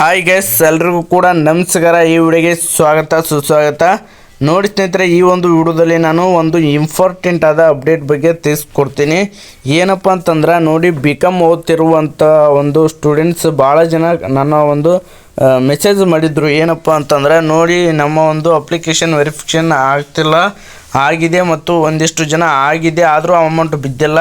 Hi guys ಎಲ್ರಿಗೂ ಕೂಡ ನಮಸ್ಕಾರ. ಈ ವಿಡಿಯೋಗೆ ಸ್ವಾಗತ, ಸುಸ್ವಾಗತ. ನೋಡಿ ಸ್ನೇಹಿತರೆ, ಈ ಒಂದು ವಿಡಿಯೋದಲ್ಲಿ ನಾನು ಒಂದು ಇಂಪಾರ್ಟೆಂಟ್ ಆದ ಅಪ್ಡೇಟ್ ಬಗ್ಗೆ ತಿಳಿಸ್ಕೊಡ್ತೀನಿ. ಏನಪ್ಪ ಅಂತಂದ್ರೆ, ನೋಡಿ ಬಿ ಕಾಮ್ ಓದ್ತಿರುವಂಥ ಒಂದು ಸ್ಟೂಡೆಂಟ್ಸ್ ಭಾಳ ಜನ ನನ್ನ ಒಂದು ಮೆಸೇಜ್ ಮಾಡಿದರು. ಏನಪ್ಪ ಅಂತಂದ್ರೆ, ನೋಡಿ ನಮ್ಮ ಒಂದು ಅಪ್ಲಿಕೇಶನ್ ವೆರಿಫಿಕೇಷನ್ ಆಗ್ತಿಲ್ಲ, ಆಗಿದೆ ಮತ್ತು ಒಂದಿಷ್ಟು ಜನ ಆಗಿದೆ, ಆದರೂ ಅಮೌಂಟ್ ಬಿದ್ದಿಲ್ಲ.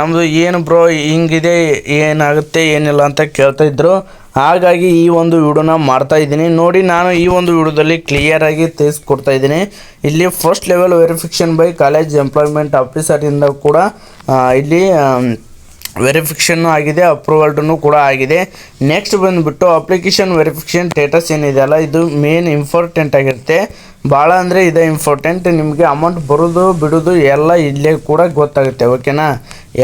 ನಮ್ಮದು ಏನು ಬ್ರೋ ಹಿಂಗಿದೆ, ಏನಾಗುತ್ತೆ, ಏನಿಲ್ಲ ಅಂತ ಕೇಳ್ತಾ ಇದ್ರು. ಹಾಗಾಗಿ ಈ ಒಂದು ವಿಡಿಯೋನ ಮಾಡ್ತಾ ಇದ್ದೀನಿ. ನೋಡಿ, ನಾನು ಈ ಒಂದು ವಿಡಿಯೋದಲ್ಲಿ ಕ್ಲಿಯರಾಗಿ ತಿಳಿಸ್ಕೊಡ್ತಾ ಇದ್ದೀನಿ. ಇಲ್ಲಿ first level verification by college employment ಆಫೀಸರಿಂದ ಕೂಡ ಇಲ್ಲಿ ವೆರಿಫಿಕೇಷನ್ನು ಆಗಿದೆ ಅಪ್ರೂವಲ್ಡೂ ಕೂಡ ಆಗಿದೆ. ನೆಕ್ಸ್ಟ್ ಬಂದುಬಿಟ್ಟು ಅಪ್ಲಿಕೇಶನ್ ವೆರಿಫಿಕೇಷನ್ ಸ್ಟೇಟಸ್ ಏನಿದೆಯಲ್ಲ ಇದು ಮೇನ್ ಇಂಪಾರ್ಟೆಂಟ್ ಆಗಿರುತ್ತೆ. ಭಾಳ ಅಂದರೆ ಇದೆ ಇಂಪಾರ್ಟೆಂಟ್ ನಿಮಗೆ ಅಮೌಂಟ್ ಬರೋದು, ಬಿಡೋದು ಎಲ್ಲ ಇಲ್ಲೇ ಕೂಡ ಗೊತ್ತಾಗುತ್ತೆ ಓಕೆನಾ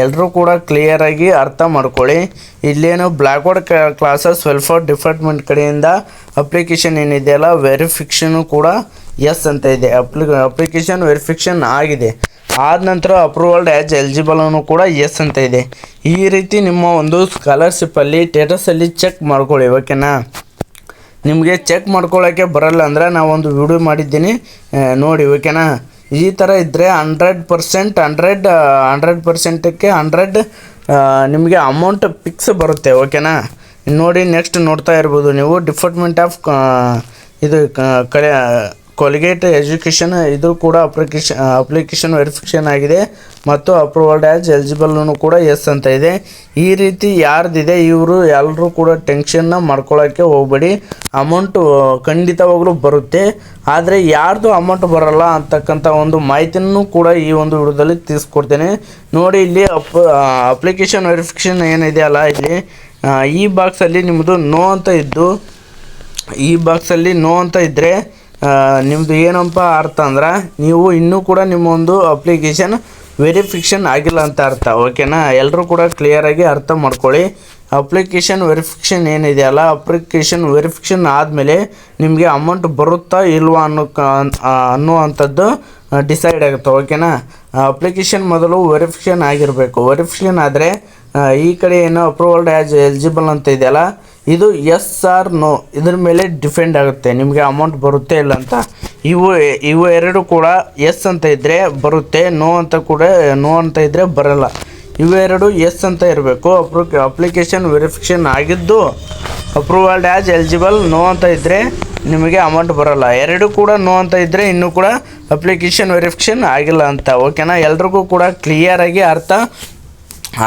ಎಲ್ಲರೂ ಕೂಡ ಕ್ಲಿಯರಾಗಿ ಅರ್ಥ ಮಾಡ್ಕೊಳ್ಳಿ. ಇಲ್ಲೇನು ಬ್ಲ್ಯಾಕ್ಬೋರ್ಡ್ ಕ್ಲಾಸಸ್ ವೆಲ್ಫೇರ್ ಡಿಪಾರ್ಟ್ಮೆಂಟ್ ಕಡೆಯಿಂದ ಅಪ್ಲಿಕೇಶನ್ ಏನಿದೆಯಲ್ಲ ವೆರಿಫಿಕ್ಷನು ಕೂಡ ಎಸ್ ಅಂತ ಇದೆ. ಅಪ್ಲಿ ಅಪ್ಲಿಕೇಶನ್ ವೆರಿಫಿಕ್ಷನ್ ಆಗಿದೆ. ಆದ ನಂತರ ಅಪ್ರೂವಲ್ಡ್ ಆ್ಯಸ್ ಎಲಿಜಿಬಲ್ ಅನ್ನು ಕೂಡ ಎಸ್ ಅಂತ ಇದೆ. ಈ ರೀತಿ ನಿಮ್ಮ ಒಂದು ಸ್ಕಾಲರ್ಶಿಪ್ಪಲ್ಲಿ ಸ್ಟೇಟಸಲ್ಲಿ ಚೆಕ್ ಮಾಡ್ಕೊಳ್ಳಿ ಓಕೆನಾ ನಿಮಗೆ ಚೆಕ್ ಮಾಡ್ಕೊಳ್ಳೋಕ್ಕೆ ಬರಲ್ಲ ಅಂದರೆ ನಾವೊಂದು ವಿಡಿಯೋ ಮಾಡಿದ್ದೀನಿ ನೋಡಿ ಓಕೆನಾ ಈ ಥರ ಇದ್ದರೆ ಹಂಡ್ರೆಡ್ ಪರ್ಸೆಂಟ್ ಹಂಡ್ರೆಡ್ ಹಂಡ್ರೆಡ್ ಪರ್ಸೆಂಟಕ್ಕೆ ಹಂಡ್ರೆಡ್ ನಿಮಗೆ ಅಮೌಂಟ್ ಫಿಕ್ಸ್ ಬರುತ್ತೆ ಓಕೆನಾ ನೋಡಿ ನೆಕ್ಸ್ಟ್ ನೋಡ್ತಾ ಇರ್ಬೋದು ನೀವು. ಡಿಪಾರ್ಟ್ಮೆಂಟ್ ಆಫ್ ಇದು ಕಲೆ ಕೊಲಿಗೇಟ್ ಎಜುಕೇಷನ್ ಇದು ಕೂಡ ಅಪ್ಲಿಕೇಶನ್ ಅಪ್ಲಿಕೇಶನ್ ವೆರಿಫಿಕೇಷನ್ ಆಗಿದೆ ಮತ್ತು ಅಪ್ರೂವಲ್ಡ್ ಆ್ಯಸ್ ಎಲಿಜಿಬಲ್ನು ಕೂಡ ಎಸ್ ಅಂತ ಇದೆ. ಈ ರೀತಿ ಯಾರ್ದಿದೆ ಇವರು ಎಲ್ಲರೂ ಕೂಡ ಟೆನ್ಷನ್ನ ಮಾಡ್ಕೊಳ್ಳೋಕ್ಕೆ ಹೋಗಬೇಡಿ. ಅಮೌಂಟು ಖಂಡಿತವಾಗಲೂ ಬರುತ್ತೆ. ಆದರೆ ಯಾರ್ದು ಅಮೌಂಟ್ ಬರಲ್ಲ ಅಂತಕ್ಕಂಥ ಒಂದು ಮಾಹಿತಿನೂ ಕೂಡ ಈ ಒಂದು ವಿಡಿಯೋದಲ್ಲಿ ತಿಳಿಸ್ಕೊಡ್ತೇನೆ. ನೋಡಿ ಇಲ್ಲಿ ಅಪ್ ಅಪ್ಲಿಕೇಶನ್ ವೆರಿಫಿಕೇಶನ್ ಏನಿದೆ ಅಲ್ಲ ಇಲ್ಲಿ ಈ ಬಾಕ್ಸಲ್ಲಿ ನಿಮ್ಮದು ನೋ ಅಂತ ಇದ್ದು, ಈ ಬಾಕ್ಸಲ್ಲಿ ನೋ ಅಂತ ಇದ್ದರೆ ನಿಮ್ಮದು ಏನಪ್ಪ ಅರ್ಥ ಅಂದ್ರೆ ನೀವು ಇನ್ನೂ ಕೂಡ ನಿಮ್ಮ ಒಂದು ಅಪ್ಲಿಕೇಶನ್ ವೆರಿಫಿಕೇಷನ್ ಆಗಿಲ್ಲ ಅಂತ ಅರ್ಥ ಓಕೆನಾ ಎಲ್ಲರೂ ಕೂಡ ಕ್ಲಿಯರಾಗಿ ಅರ್ಥ ಮಾಡ್ಕೊಳ್ಳಿ. ಅಪ್ಲಿಕೇಶನ್ ವೆರಿಫಿಕೇಶನ್ ಏನಿದೆಯಲ್ಲ ಅಪ್ಲಿಕೇಶನ್ ವೆರಿಫಿಕೇಷನ್ ಆದಮೇಲೆ ನಿಮಗೆ ಅಮೌಂಟ್ ಬರುತ್ತಾ ಇಲ್ವಾ ಅನ್ನೋ ಅನ್ನುವಂಥದ್ದು ಡಿಸೈಡ್ ಆಗುತ್ತೆ ಓಕೆನಾ ಅಪ್ಲಿಕೇಶನ್ ಮೊದಲು ವೆರಿಫಿಕೇಷನ್ ಆಗಿರಬೇಕು. ವೆರಿಫಿಕೇಷನ್ ಆದರೆ ಈ ಕಡೆ ಏನು ಅಪ್ರೂವಲ್ಡ್ ಆ್ಯಸ್ ಎಲಿಜಿಬಲ್ ಅಂತ ಇದೆಯಲ್ಲ ಇದು ಎಸ್ ಆರ್ ನೋ ಇದ್ರ ಮೇಲೆ ಡಿಪೆಂಡ್ ಆಗುತ್ತೆ. ನಿಮಗೆ ಅಮೌಂಟ್ ಬರುತ್ತೆ ಇಲ್ಲ ಅಂತ. ಇವು ಇವು ಎರಡು ಕೂಡ ಎಸ್ ಅಂತ ಇದ್ದರೆ ಬರುತ್ತೆ ನೋ ಅಂತ ಕೂಡ ನೋ ಅಂತ ಇದ್ದರೆ ಬರಲ್ಲ. ಇವೆರಡು ಎಸ್ ಅಂತ ಇರಬೇಕು. ಅಪ್ರೂ ಅಪ್ಲಿಕೇಶನ್ ವೆರಿಫಿಕೇಷನ್ ಆಗಿದ್ದು ಅಪ್ರೂವಲ್ಡ್ ಆ್ಯಸ್ ಎಲಿಜಿಬಲ್ ನೋ ಅಂತ ಇದ್ದರೆ ನಿಮಗೆ ಅಮೌಂಟ್ ಬರೋಲ್ಲ. ಎರಡು ಕೂಡ ನೋ ಅಂತ ಇದ್ದರೆ ಇನ್ನೂ ಕೂಡ ಅಪ್ಲಿಕೇಶನ್ ವೆರಿಫಿಕೇಷನ್ ಆಗಿಲ್ಲ ಅಂತ. ಓಕೆನಾ ಎಲ್ರಿಗೂ ಕೂಡ ಕ್ಲಿಯರಾಗಿ ಅರ್ಥ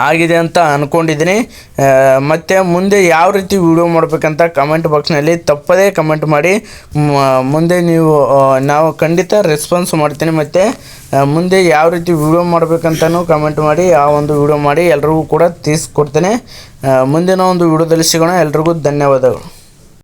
ಆಗಿದೆ ಅಂತ ಅಂದ್ಕೊಂಡಿದ್ದೀನಿ ಮತ್ತು ಮುಂದೆ ಯಾವ ರೀತಿ ವಿಡಿಯೋ ಮಾಡಬೇಕಂತ ಕಮೆಂಟ್ ಬಾಕ್ಸ್ನಲ್ಲಿ ತಪ್ಪದೇ ಕಮೆಂಟ್ ಮಾಡಿ. ಮುಂದೆ ನೀವು ನಾವು ಖಂಡಿತ ರೆಸ್ಪಾನ್ಸ್ ಮಾಡ್ತೀನಿ. ಮತ್ತು ಮುಂದೆ ಯಾವ ರೀತಿ ವಿಡಿಯೋ ಮಾಡಬೇಕಂತಲೂ ಕಮೆಂಟ್ ಮಾಡಿ, ಆ ಒಂದು ವಿಡಿಯೋ ಮಾಡಿ ಎಲ್ರಿಗೂ ಕೂಡ ತಿಳಿಸ್ಕೊಡ್ತೇನೆ. ಮುಂದಿನ ಒಂದು ವಿಡಿಯೋದಲ್ಲಿ ಸಿಗೋಣ. ಎಲ್ರಿಗೂ ಧನ್ಯವಾದಗಳು.